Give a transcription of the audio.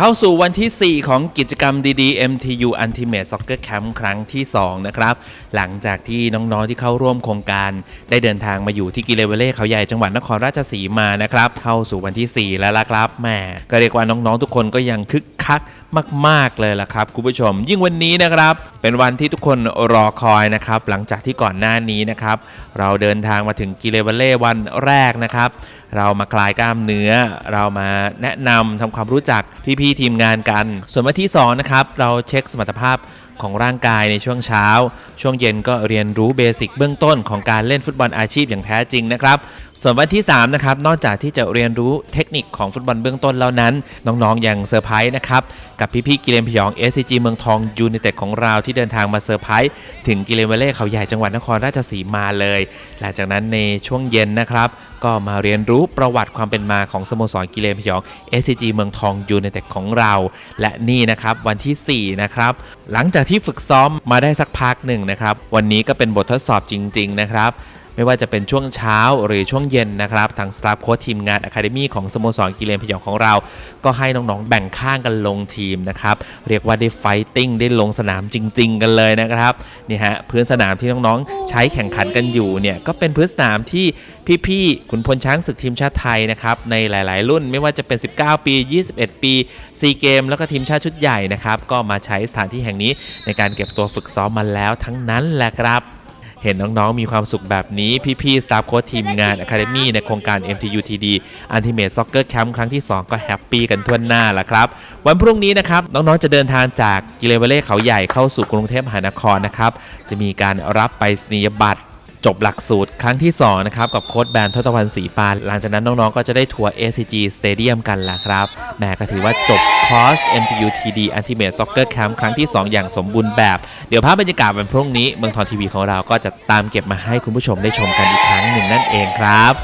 เข้าสู่วันที่ 4 ของกิจกรรมดีๆ MTU Ultimate Soccer Camp ครั้งที่ 2 นะครับ หลังจากที่น้องๆที่เข้าร่วมโครงการ ได้เดินทางมาอยู่ที่กิเลเวเล่เขาใหญ่จังหวัดนครราชสีมานะครับ เข้าสู่วันที่ 4 แล้วล่ะครับแหมก็เรียกว่าน้องๆทุกคนก็ยังคึก คักมาก ๆ เลยล่ะครับคุณผู้ชม ยิ่งวันนี้นะครับ เป็นวันที่ทุกคนรอคอยนะครับ หลังจากที่ก่อนหน้านี้นะครับ เราเดินทางมาถึงกิเลเวเล่วันแรกนะครับ เรามาคลายกล้ามเนื้อ เรามาแนะนำทำความรู้จักพี่ ๆ ทีมงานกัน ส่วนวันที่2นะครับเราเช็คสมรรถภาพ ของร่างกายในช่วงเช้า ช่วงเย็นก็เรียนรู้เบสิกเบื้องต้นของการเล่นฟุตบอลอาชีพอย่างแท้จริงนะครับส่วนวันที่3นะครับนอกจากที่จะเรียนรู้เทคนิคของฟุตบอลเบื้องต้นแล้วนั้น น้องๆยังเซอร์ไพรส์นะครับกับพี่ๆกิเลนพยอง SCG เมืองทองยู i นเต็ดของเราที่เดินทางมาเซอร์ไพรส์ถึงกิเลนเวเล่เขาใหญ่จังหวัดนครราชสีมาเลย หลังจากนั้นในช่วงเย็นนะครับก็มาเรียนรู้ประวัติความเป็นมาของสโมสรกิเลนพยอง SCG เมืองทองยู i นเต็ดของเรา และนี่นะครับวันที่4นะครับหลังจากที่ฝึกซ้อมมาได้สักพักหนึ่งนะครับ วันนี้ก็เป็นบททดสอบจริง ๆ นะครับ ไม่ว่าจะเป็นช่วงเช้าหรือช่วงเย็นนะครับทางสตาฟโค้ชทีมงานอะคาเดมี่ของสโมสรกิเลนพยองของเรา ก็ให้น้องๆแบ่งข้างกันลงทีมนะครับเรียกว่าได้ไฟติ้งได้ลงสนามจริง ๆ กันเลยนะครับนี่ฮะพื้นสนามที่น้องๆ ใช้แข่งขันกันอยู่เนี่ยก็เป็นพื้นสนามที่พี่ๆขุนพลช้างศึกทีมชาติไทยนะครับในหลายๆ รุ่นไม่ว่าจะเป็น 19 ปี 21 ปีซีเกมแล้วก็ทีมชาติชุดใหญ่นะครับก็มาใช้สถานที่แห่งนี้ในการเก็บตัวฝึกซ้อมมาแล้วทั้งนั้นแหละครับ เห็นน้องๆ มีความสุขแบบนี้ พี่ๆ สตาฟโค้ชทีมงาน Academy ในโครงการ MTUTD Ultimate Soccer Camp ครั้งที่ 2 ก็แฮปปี้กันทั่วหน้าละครับ วันพรุ่งนี้นะครับ น้องๆ จะเดินทางจากกิเลเวเล่เขาใหญ่เข้าสู่กรุงเทพมหานครนะครับ จะมีการรับไปสนียบัตร จบหลักสูตรครั้งที่ 2 นะครับ กับโค้ดแบรนด์ทศตวรรณศรีปาน หลังจากนั้นน้องๆ ก็จะได้ทัวร์ ACG Stadium กันละครับแหมก็ถือว่าจบคอร์ส MTU TD Ultimate Soccer Camp ครั้งที่ 2 อย่างสมบูรณ์แบบ เดี๋ยวภาพบรรยากาศวันพรุ่งนี้ เมืองทองทีวีของเราก็จะตามเก็บมาให้คุณผู้ชมได้ชมกันอีกครั้งหนึ่งนั่นเองครับ